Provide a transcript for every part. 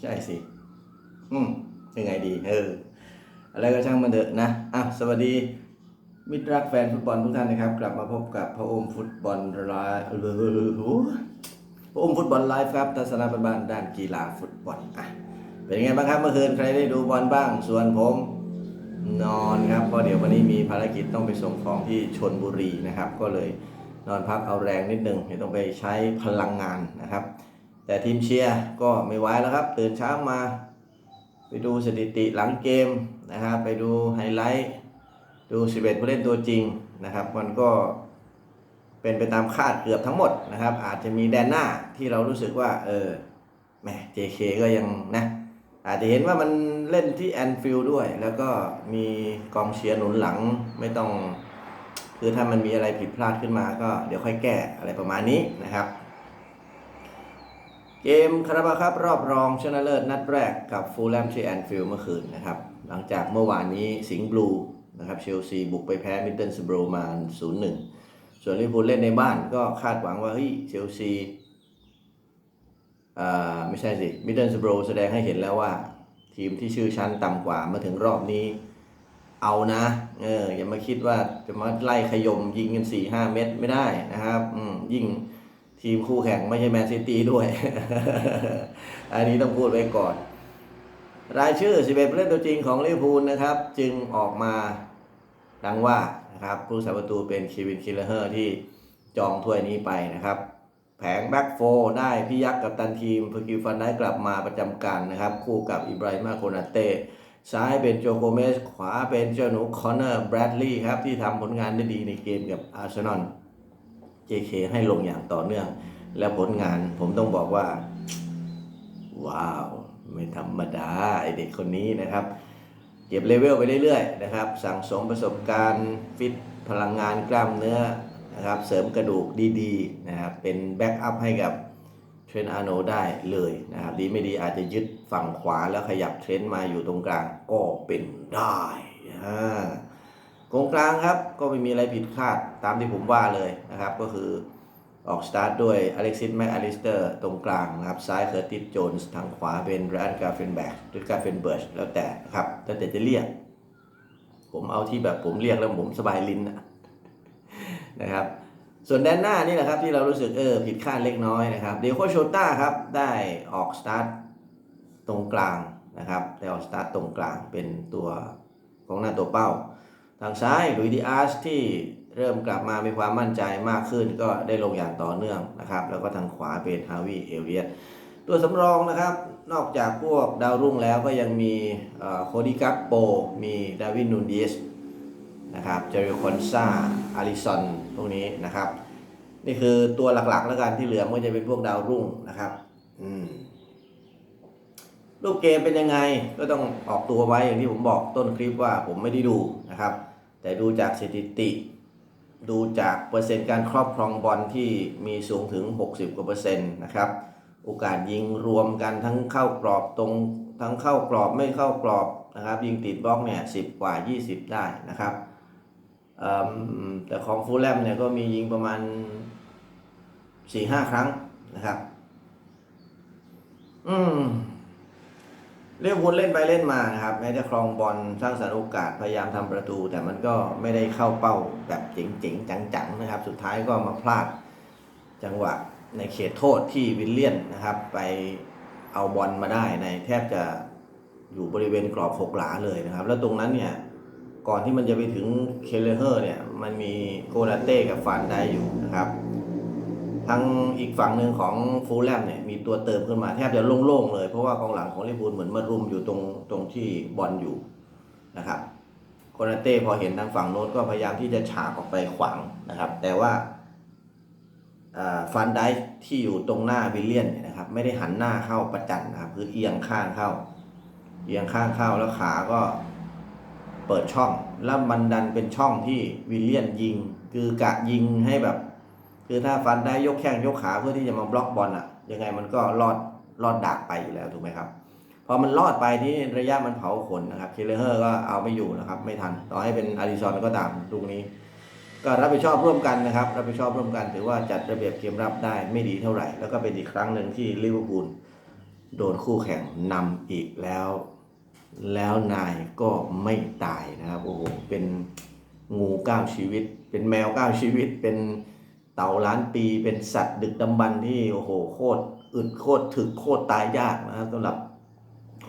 ใช่สิ อืมยังไงดี เออ อะไรก็ช่างมันเถอะนะ อะ สวัสดี มิตรรักแฟนฟุตบอลทุกท่านนะครับ กลับมาพบกับพระอมฟุตบอลไลฟ์พระอมฟุตบอลไลฟ์ครับทัศนบันบานด้านกีฬาฟุตบอล อะ เป็นยังไงบ้างครับเมื่อคืนใครได้ดูบอลบ้าง ส่วนผมนอนครับเพราะเดี๋ยววันนี้มีภารกิจต้องไปส่งของที่ชนบุรีนะครับ ก็เลยนอนพักเอาแรงนิดนึงเดี๋ยวต้องไปใช้พลังงานนะครับ แต่ทีมเชียร์ก็ไม่ไหวแล้วครับ ตื่นเช้ามา ไปดูสถิติหลังเกมนะครับไปดูไฮไลท์ดู 11 ผู้เล่นตัวจริงนะครับ มันก็เป็นไปตามคาดเกือบทั้งหมดนะครับ อาจจะมีแดนหน้าที่เรารู้สึกว่า เออแหม JK ก็ยังนะ อาจจะเห็นว่ามันเล่นที่แอนฟิลด์ด้วย แล้วก็มีกองเชียร์หนุนหลังไม่ต้อง คือถ้ามันมีอะไรผิดพลาดขึ้นมาก็เดี๋ยวค่อยแก้อะไรประมาณนี้นะครับ เกมคาราบาครับรอบรองชนะเลิศนัดแรกกับฟูลแลมที่แอนฟิลเมื่อคืนนะครับ หลังจากเมื่อวานนี้สิงห์บลูนะครับเชลซีบุกไปแพ้มิดเดิลสโบรมา0-1ส่วนลิเวอร์พูลเล่นในบ้านก็คาดหวังว่าเฮ้ยเชลซีอ่าไม่ใช่สิมิดเดิลสโบรแสดงให้เห็นแล้วว่า ทีมที่ชื่อชั้นต่ำกว่ามาถึงรอบนี้ เอานะเอออย่ามาคิดว่าจะมาไล่ขยมยิงกัน4 5เม็ดไม่ได้นะครับ อืมยิ่ง ทีมคู่แข่งไม่ใช่แมนซิตี้ด้วย อันนี้ต้องพูดไว้ก่อน รายชื่อ 11ผู้เล่นตัวจริงของลิเวอร์พูลนะครับ จึงออกมาดังว่านะครับผู้สาประตูเป็นคีวินคิลเลอร์ที่จองถ้วยนี้ไปนะครับ แผงแบ็กโฟได้พี่ยักษ์กับตันทีมฟกิฟันได้กลับมาประจำการนะครับ คู่กับอิบราฮิมาโคนาเต้ซ้ายเป็นโจโกเมส ขวาเป็นเจ้าหนูคอนเนอร์แบรดลีย์ครับ ที่ทำผลงานได้ดีในเกมกับอาร์เซนอล JK ให้ลงอย่างต่อเนื่อง และผลงานผมต้องบอกว่า ว้าว ไม่ธรรมดาไอเด็กคนนี้นะครับ เก็บเลเวลไปเรื่อยๆนะครับ สั่งสมประสบการณ์ฟิตพลังงานกล้ามเนื้อนะครับ เสริมกระดูกดีๆนะครับ เป็นแบ็กอัพให้กับเทรนอาโนได้เลยนะครับ ดีไม่ดีอาจจะยึดฝั่งขวาแล้วขยับเทรนมาอยู่ตรงกลางก็เป็นได้อ่า กองกลางครับก็ไม่มีอะไรผิดคาดตามที่ผมว่าเลยนะครับ ก็คือออกสตาร์ทด้วยอเล็กซิสแมคอลิสเตอร์ตรงกลางนะครับ ซ้ายเคอร์ติสโจนส์ทางขวาเป็นแรนกาเฟนแบกหรือกาเฟนเบิร์ชแล้วแต่นะครับแล้วแต่จะเรียก ผมเอาที่แบบผมเรียกแล้วผมสบายลิ้นนะนะครับ ส่วนแดนหน้านี่แหละครับที่เรารู้สึกเออผิดคาดเล็กน้อยนะครับเดโคโชต้าครับได้ออกสตาร์ทตรงกลางนะครับได้ออกสตาร์ทตรงกลางเป็นตัวของหน้าตัวเป้า ทางซ้ายลุยดิอาสที่เริ่มกลับมามีความมั่นใจมากขึ้นก็ได้ลงอย่างต่อเนื่องนะครับ แล้วก็ทางขวาเป็นฮาวิเอเลียตตัวสำรองนะครับ นอกจากพวกดาวรุ่งแล้วก็ยังมีโคดิกัปโป มีดาวินนูนเดสนะครับเจอริคอนซาอาริสันพวกนี้นะครับ นี่คือตัวหลักๆ แล้วกันที่เหลือมันจะเป็นพวกดาวรุ่งนะครับอืมรูปเกมเป็นยังไงก็ต้องออกตัวไว้อย่างที่ผมบอกต้นคลิปว่าผมไม่ได้ดูนะครับ แต่ดูจากสถิติ ดูจากเปอร์เซ็นต์การครอบครองบอลที่มีสูงถึง 60กว่าเปอร์เซ็นต์นะครับโอกาสยิงรวมกันทั้งเข้ากรอบตรงทั้งเข้ากรอบไม่เข้ากรอบนะครับยิงติดบล็อกเนี่ยสิกว่า 20 ได้นะครับแต่ของฟูลแลมเนี่ยก็มียิงประมาณ 4-5 ครั้งนะครับ อืม เรียกพูลเล่นไปเล่นมานะครับแม้จะครองบอลสร้างสรรค์โอกาสพยายามทำประตู แต่มันก็ไม่ได้เข้าเป้าแบบเจ๋งๆจังๆนะครับ สุดท้ายก็มาพลาดจังหวะในเขตโทษที่วิลเลียนนะครับ ไปเอาบอลมาได้ในแทบจะอยู่บริเวณกรอบหกหลาเลยนะครับ แล้วตรงนั้นเนี่ยก่อนที่มันจะไปถึงเคเลเฮอร์เนี่ยมันมีโกนาเต้กับฟานได้อยู่นะครับ ทางอีกฝั่งหนึ่งของฟูลแลมเนี่ยมีตัวเติมขึ้นมาแทบจะโล่งๆเลย เพราะว่ากองหลังของลิเวอร์พูลเหมือนมารุมอยู่ตรงตรงที่บอลอยู่นะครับโคนาเต้พอเห็นทางฝั่งโน้นก็พยายามที่จะฉากออกไปขวางนะครับ แต่ว่าฟันไดที่อยู่ตรงหน้าวิลเลียนเนี่ยนะครับ ไม่ได้หันหน้าเข้าประจันนะครับคือเอียงข้างเข้า เอียงข้างเข้าแล้วขาก็เปิดช่อง แล้วมันดันเป็นช่องที่วิลเลียนยิง คือกะยิงให้แบบ คือถ้าฟันได้ยกแข้งยกขาเพื่อที่จะมาบล็อกบอลอะยังไงมันก็รอดรอดดักไปอยู่แล้วถูกไหมครับพอมันรอดไปที่ระยะมันเผาขนนะครับเคเลเฮอร์ก็เอาไม่อยู่นะครับ ไม่ทันต่อให้เป็นอาริซอนก็ตามตรงนี้ ก็รับผิดชอบร่วมกันนะครับ รับผิดชอบร่วมกัน ถือว่าจัดระเบียบเกมรับได้ไม่ดีเท่าไหร่ แล้วก็เป็นอีกครั้งหนึ่งที่ลิเวอร์พูลโดนคู่แข่งนำอีกแล้ว แล้วนายก็ไม่ตายนะครับโอ้โหเป็นงูเก้าชีวิต เป็นแมวเก้าชีวิตเป็น เต่าล้านปีเป็นสัตว์ดึกดำบรรพ์ที่โอ้โหโคตรอึดโคตรถึกโคตรตายยากนะครับสำหรับ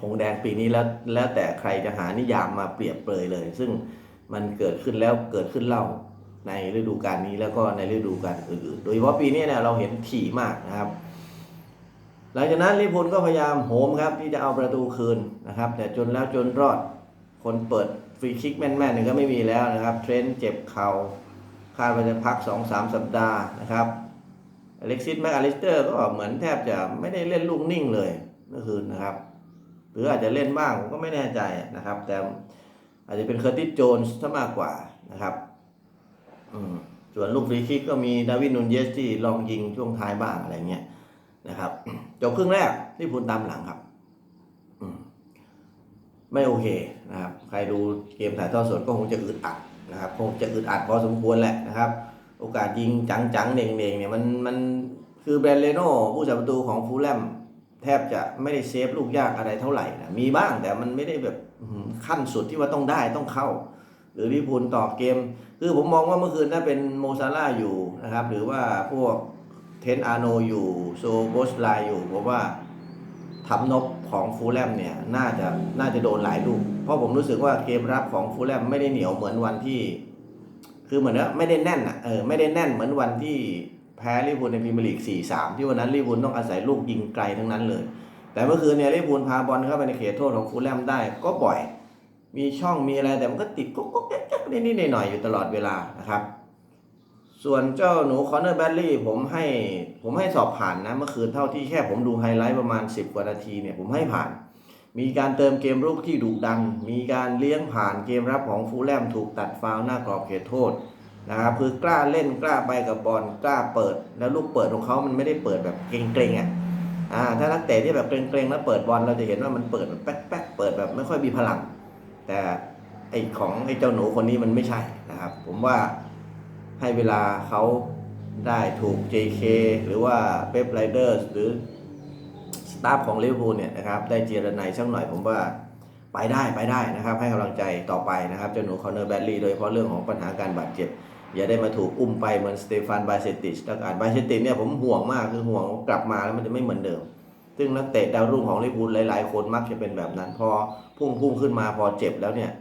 หงแดงปีนี้แล้วแล้วแต่ใครจะหานิยามมาเปรียบเปรยเลย ซึ่งมันเกิดขึ้นแล้วเกิดขึ้นเล่าในฤดูกาลนี้แล้วก็ในฤดูกาลอื่นๆ โดยเฉพาะปีนี้เนี่ยเราเห็นถี่มากนะครับ หลังจากนั้นลิพูลก็พยายามโหมครับที่จะเอาประตูคืนนะครับ แต่จนแล้วจนรอดคนเปิดฟรีคิกแม่นๆเนี่ยก็ไม่มีแล้วนะครับ เทรนต์เจ็บเข่า คาดว่าจะพัก2-3สัปดาห์นะครับอเล็กซิสแมคอลิสเตอร์ก็เหมือนแทบจะไม่ได้เล่นลูกนิ่งเลยเมื่อคืนนะครับ หรืออาจจะเล่นบ้างผมก็ไม่แน่ใจนะครับ แต่อาจจะเป็นเคอร์ติสโจนส์ซะมากกว่านะครับอืมส่วนลูกฟรีคิกก็มีดาวินนูนเยสที่ลองยิงช่วงท้ายบ้างอะไรเงี้ยนะครับจบครึ่งแรกที่พูลตามหลังครับอืไม่โอเคนะครับ ใครดูเกมถ่ายทอดสดก็คงจะอึดอัด นะครับคงจะอึดอัดพอสมควรแหละนะครับ โอกาสยิงจังๆเน่งๆเนี่ยมันมันคือแบรนเลโน่ผู้จับประตูของฟูลแลมแทบจะไม่ได้เซฟลูกยากอะไรเท่าไหร่นะมีบ้างแต่มันไม่ได้แบบขั้นสุดที่ว่าต้องได้ต้องเข้า หรือลิพูลต่อเกม คือผมมองว่าเมื่อคืนถ้าเป็นโมซาร่าอยู่นะครับ หรือว่าพวกเทนอาโนอยู่โซโบสไลอยู่ผมว่าทำนบของฟูลแลมเนี่ยน่าจะน่าจะโดนหลายลูก ราะผมรู้สึกว่าเกมรับของฟูลแลมไม่ได้เหนียวเหมือนวันที่ คือเหมือนว่าไม่ได้แน่นอะเออไม่ได้แน่นเหมือนวันที่แพ้ลิเวอร์พูลในพรีเมียร์ลีก 4-3 ที่วันนั้นลิเวอร์พูลต้องอาศัยลูกยิงไกลทั้งนั้นเลย แต่เมื่อคืนเนี่ยลิเวอร์พูลพาบอลเข้าไปในเขตโทษของฟูลแลมได้ก็บ่อย มีช่องมีอะไรแต่มันก็ติดก็ก็แก๊กนิดๆหน่อยๆอยู่ตลอดเวลานะครับ ส่วนเจ้าหนูคอนเนอร์แบดลี่ผมให้ผมให้สอบผ่านนะเมื่อคืนเท่าที่แค่ผมดูไฮไลท์ประมาณ 10 กว่านาทีเนี่ยผมให้ผ่าน มีการเติมเกมรุกที่ดุดัน มีการเลี้ยงผ่านเกมรับของฟูลแลมถูกตัดฟาวหน้ากรอบเขตโทษนะครับคือกล้าเล่นกล้าไปกับบอลกล้าเปิด แล้วลูกเปิดของเขามันไม่ได้เปิดแบบเกรงๆอะอ่าถ้านักเตะที่แบบเกรงๆแล้วเปิดบอลเราจะเห็นว่ามันเปิดแบบแป๊กๆเปิดแบบไม่ค่อยมีพลัง แต่ไอของไอเจ้าหนูคนนี้มันไม่ใช่นะครับ ผมว่าให้เวลาเขาได้ถูก JK หรือว่าเ e ปไรเดอร์หรือ ตาฟของลิเวอร์พูลเนี่ยนะครับได้เจรนายสักหน่อยผมว่าไปได้ไปได้นะครับ ให้กำลังใจต่อไปนะครับเจ้าหนูคอนเนอร์แบดลีโดยเฉพาะเรื่องของปัญหาการบาดเจ็บ อย่าได้มาถูกอุ้มไปเหมือนสเตฟานบาเซติชถ้าการบาเซติชเนี่ยผมห่วงมากคือห่วงว่ากลับมาแล้วมันจะไม่เหมือนเดิม ซึ่งนักเตะดาวรุ่งของลิเวอร์พูลหลาย ๆ คนมักจะเป็นแบบนั้น พอพุ่งพุ่งขึ้นมาพอเจ็บแล้วเนี่ย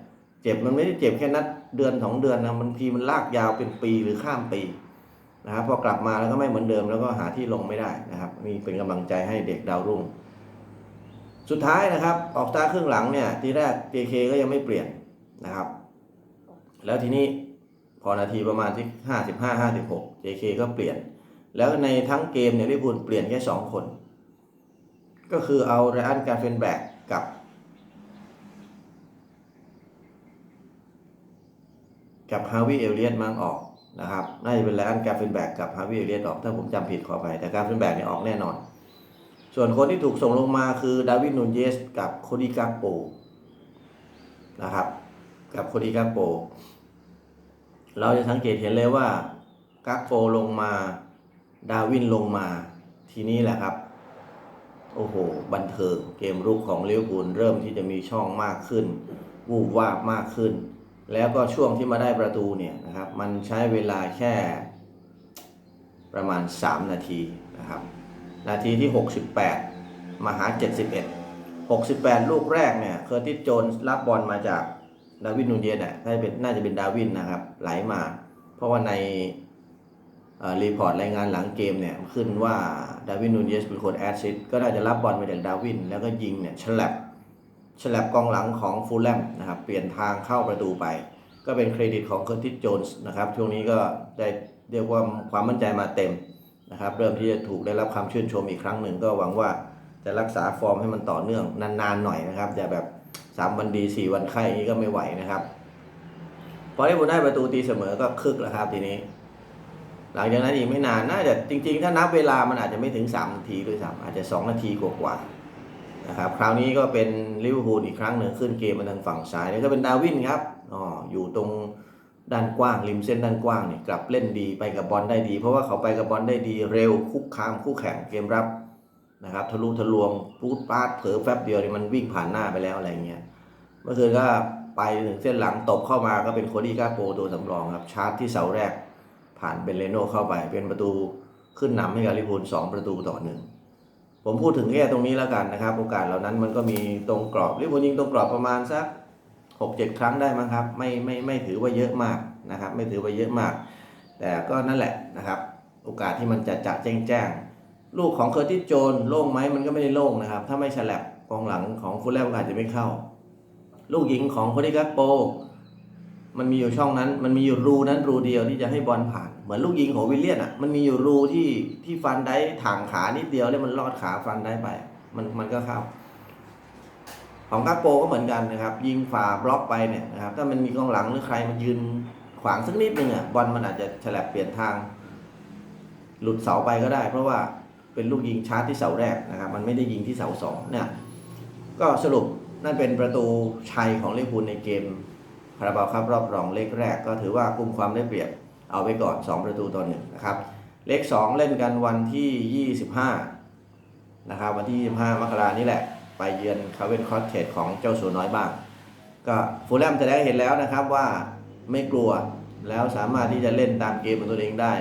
เจ็บมันไม่ได้เจ็บแค่นัดเดือนสองเดือนนะบางทีมันลากยาวเป็นปีหรือข้ามปี นะครับพอกลับมาแล้วก็ไม่เหมือนเดิมแล้วก็หาที่ลงไม่ได้นะครับนี่เป็นกำลังใจให้เด็กดาวรุ่ง สุดท้ายนะครับ ออกตาครึ่งหลังเนี่ยทีแรก JK ก็ยังไม่เปลี่ยนนะครับ แล้วทีนี้พอนาทีประมาณที่ห้าสิบห้าห้าสิบหก JK ก็เปลี่ยน แล้วในทั้งเกมเนี่ยลิเวอร์พูลเปลี่ยนแค่สองคน ก็คือเอาไรอันการเฟนแบกกับกับฮาวิเอลเลียตมังออก นะครับน่าจะเป็นไลอันกาเฟนแบกกับฮาวิเอเลียตออกถ้าผมจำผิดขอไปแต่กาเฟนแบกเนี่ยออกแน่นอน ส่วนคนที่ถูกส่งลงมาคือดาวิดนูนเยสกับโคดิกาโปนะครับ กับโคดิกาโป เราจะสังเกตเห็นเลยว่ากาโปลงมาดาวินลงมาทีนี้แหละครับ โอ้โห บันเทิงเกมรุกของเลิเวอร์พูลเริ่มที่จะมีช่องมากขึ้น วูบวาบมากขึ้น แล้วก็ช่วงที่มาได้ประตูเนี่ยนะครับมันใช้เวลาแค่ประมาณ 3 นาทีนะครับ นาทีที่ 68 มาหา 71 68 ลูกแรกเนี่ยเคอร์ติสโจนรับบอลมาจากดาวินนูเยสน่ะน่าจะเป็นน่าจะเป็นดาวินนะครับ ไหลมา เพราะว่าในรีพอร์ตรายงานหลังเกมเนี่ยขึ้นว่าดาวินนูเยสเป็นคนแอดซิสก็น่าจะรับบอลมาจากดาวิน แล้วก็ยิงเนี่ยฉลับ ฉลับกองหลังของฟูลแลมนะครับเปลี่ยนทางเข้าประตูไป ก็เป็นเครดิตของเคอร์ติสโจนส์นะครับช่วงนี้ก็ได้เรียกว่าความมั่นใจมาเต็มนะครับเริ่มที่จะถูกได้รับคำชื่นชมอีกครั้งหนึ่งก็หวังว่าจะรักษาฟอร์มให้มันต่อเนื่องนานๆหน่อยนะครับอย่าแบบ 3 วันดี 4 วันไข้อย่างนี้ก็ไม่ไหวนะครับพอได้บุญได้ประตูตีเสมอก็คึกแล้วครับทีนี้ หลังจากนั้นอีกไม่นานน่าจะจริง ๆ ถ้านับเวลามันอาจจะไม่ถึง3นาทีด้วยซ้ำอาจจะ 2 นาทีกว่าๆ นะครับคราวนี้ก็เป็นลิเวอร์พูลอีกครั้งหนึ่งขึ้นเกมมาทางฝั่งซ้ายแล้วก็เป็นดาวินครับอ๋ออยู่ตรงด้านกว้างริมเส้นด้านกว้างเนี่ยกลับเล่นดีไปกับบอลได้ดี เพราะว่าเขาไปกับบอลได้ดีเร็วคุกคามคู่แข่งเกมรับนะครับทะลุทะลวงพูดปาดเผลอแฟบเดียวนี่มันวิ่งผ่านหน้าไปแล้วอะไรเงี้ยเมื่อคืนก็ไปถึงเส้นหลังตบเข้ามาก็เป็นโคดี้กาโปตัวสำรองครับชาร์จที่เสาแรกผ่านเบนเลโนเข้าไปเป็นประตูขึ้นนำให้กับลิเวอร์พูลสองประตูต่อหนึ่ง ผมพูดถึงแค่ตรงนี้แล้วกันนะครับ โอกาสเหล่านั้นมันก็มีตรงกรอบลิเวอร์พูลยิงตรงกรอบประมาณสักหกเจ็ดครั้งได้มั้งครับ ไม่ไม่ไม่ถือว่าเยอะมากนะครับ ไม่ถือว่าเยอะมาก แต่ก็นั่นแหละนะครับ โอกาสที่มันจะจะแจ้งแจ้งลูกของเคอร์ติสโจนโล่งไหมมันก็ไม่ได้โล่งนะครับ ถ้าไม่ฉลับกองหลังของคุณแรกอาจจะไม่เข้า ลูกยิงของโคดิกัสโป มันมีอยู่ช่องนั้น มันมีอยู่รูนั้นรูเดียวที่จะให้บอลผ่าน เหมือนลูกยิงของวิลเลียนอะ มันมีอยู่รูที่ที่ฟันได้ถ่างขานิดเดียวแล้วมันลอดขาฟันได้ไป มันมันก็เข้า ของกักโปก็เหมือนกันนะครับ ยิงฝ่าบล็อกไปเนี่ยนะครับ ถ้ามันมีกองหลังหรือใครมันยืนขวางสักนิดนึงอะบอลมันอาจจะฉลับเปลี่ยนทาง หลุดเสาไปก็ได้ เพราะว่าเป็นลูกยิงชาร์จที่เสาแรกนะครับ มันไม่ได้ยิงที่เสาสองเนี่ย ก็สรุปนั่นเป็นประตูชัยของลิเวอร์พูลในเกม คาราบาวครับรอบรองเลขแรกก็ถือว่ากุมความได้เปรียบเอาไว้ก่อน 2 ประตูต่อหนึ่งนะครับ เลข 2 เล่นกันวันที่ 25 นะครับ วันที่ 25 มกรานี้แหละ ไปเยือนคาเวนคอสเทจของเจ้าสัวน้อยบ้าง ก็ฟูลแลมจะได้เห็นแล้วนะครับว่าไม่กลัวแล้วสามารถที่จะเล่นตามเกมของตัวเองได้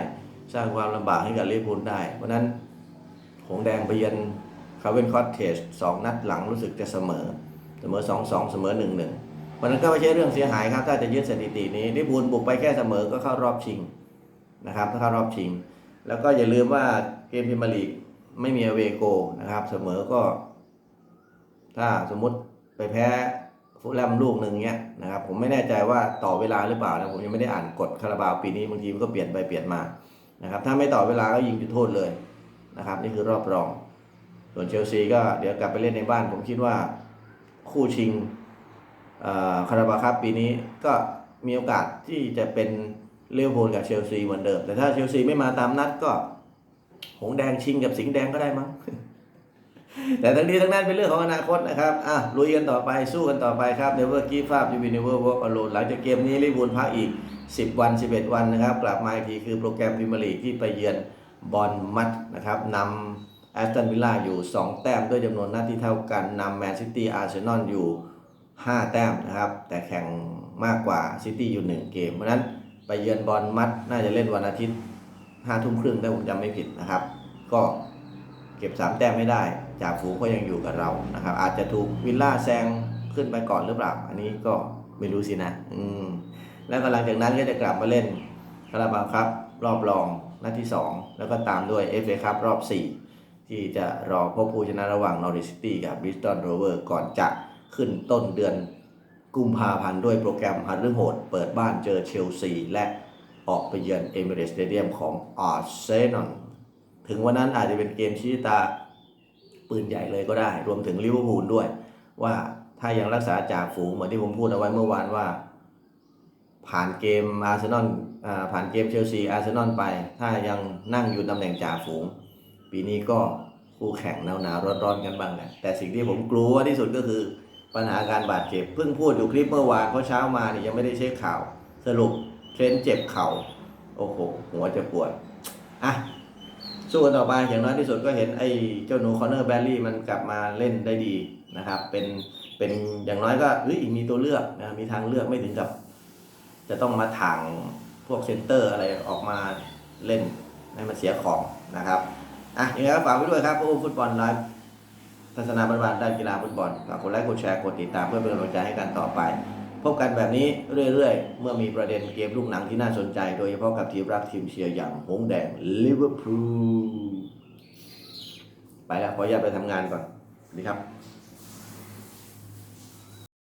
สร้างความลำบากให้กับลิเวอร์พูลได้ เพราะนั้นหงแดงไปเยือนคาเวนคอสเทจสองนัดหลังรู้สึกจะเสมอ เสมอ 2-2 เสมอ 1-1 วันนั้นก็ไม่ใช่เรื่องเสียหายครับ ถ้าจะยึดสถิตินี้ลิเวอร์พูลบุกไปแค่เสมอก็เข้ารอบชิงนะครับถ้าเข้ารอบชิง แล้วก็อย่าลืมว่าเกมพรีเมียร์ลีกไม่มีเวโกนะครับ เสมอก็ ถ้าสมมุติไปแพ้ฟูลแลมลูกหนึ่งเนี้ยนะครับ ผมไม่แน่ใจว่าต่อเวลาหรือเปล่านะผมยังไม่ได้อ่านกฎคาราบาวปีนี้บางทีมันก็เปลี่ยนไปเปลี่ยนมานะครับ ถ้าไม่ต่อเวลาก็ยิงจุดโทษเลยนะครับ นี่คือรอบรอง ส่วนเชลซีก็เดี๋ยวกลับไปเล่นในบ้าน ผมคิดว่าคู่ชิง คาราบาครับปีนี้ก็มีโอกาสที่จะเป็นเลี้ยวโพลกับเชลซีเหมือนเดิม แต่ถ้าเชลซีไม่มาตามนัดก็ หงแดงชิงกับสิงห์แดงก็ได้มั้ง แต่ทั้งนี้ทั้งนั้นเป็นเรื่องของอนาคตนะครับ อะลุยกันต่อไปสู้กันต่อไปครับ Never Give Up You Will Never Walk Alone หลังจากเกมนี้ลิเวอร์พูลพักอีก 10 วัน 11 วันนะครับ กลับมาอีกทีคือโปรแกรมพรีเมียร์ลีกที่ไปเยือนบอลมัดนะครับนำแอสตันวิลล่าอยู่ 2 แต้มด้วยจำนวนนัดที่เท่ากันนำแมนซิตี้อาร์เซนอลอยู่ 5 แต้มนะครับ แต่แข่งมากกว่าซิตี้อยู่ 1 เกม เพราะนั้นไปเยือนบอลมัดน่าจะเล่นวันอาทิตย์5ทุ่มครึ่งถ้าผมจำไม่ผิดนะครับ ก็เก็บ 3 แต้มไม่ได้ จากฝูงก็ยังอยู่กับเรานะครับ อาจจะถูกวิลล่าแซงขึ้นไปก่อนหรือเปล่า อันนี้ก็ไม่รู้สินะ อืม แล้วก็หลังจากนั้นก็จะกลับมาเล่นคาราบาครับ รอบรองนัดที่ 2 แล้วก็ตามด้วย FA ครับรอบ 4 ที่จะรอพบผู้ชนะระหว่างนอริสตี้กับบิสตันโรเวอร์ก่อนจะ ขึ้นต้นเดือนกุมภาพันธ์ด้วยโปรแกรมฮันเรื่องโหด เปิดบ้านเจอเชลซี และออกไปเยือนเอมิเรสสเตเดียมของอาร์เซนอลถึงวันนั้นอาจจะเป็นเกมชี้ตาปืนใหญ่เลยก็ได้ รวมถึงลิเวอร์พูลด้วย ว่าถ้ายังรักษาจ่าฝูงเหมือนที่ผมพูดเอาไว้เมื่อวานว่า ผ่านเกมอาร์เซนอลผ่านเกมเชลซีอาร์เซนอลไป ถ้ายังนั่งอยู่ตำแหน่งจ่าฝูง ปีนี้ก็คู่แข่งหนาวหนาวๆร้อนๆกันบ้างแหละแต่สิ่งที่ผมกลัวที่สุดก็คือ ปัญหาการบาดเจ็บ เพิ่งพูดอยู่คลิปเมื่อวานเพราะเช้ามาเนี่ยยังไม่ได้เช็คข่าว สรุปเทรนต์เจ็บเข่าโอ้โหหัวจะปวดอะสู้กันต่อไปอย่างน้อยที่สุดก็เห็นไอ้เจ้าหนูคอนเนอร์แบลลี่มันกลับมาเล่นได้ดีนะครับ เป็นเป็นอย่างน้อยก็เฮ้ยมีตัวเลือกนะมีทางเลือกไม่ถึงกับ จะต้องมาถางพวกเซนเตอร์อะไรออกมาเล่นให้มันเสียของนะครับอะยังไงก็ฝากไว้ด้วยครับผู้ฟุตบอลไลฟ์ ทัศนาบรรบานด้านกีฬาฟุตบอลฝากกดไลค์กดแชร์กดติดตามเพื่อเป็นกำลังใจให้กันต่อไป พบกันแบบนี้เรื่อยๆ เมื่อมีประเด็นเกมลูกหนังที่น่าสนใจ โดยเฉพาะกับทีมรักทีมเชียร์อย่างหงแดงลิเวอร์พูลไปแล้วขออนุญาตไปทำงานก่อนดีครับ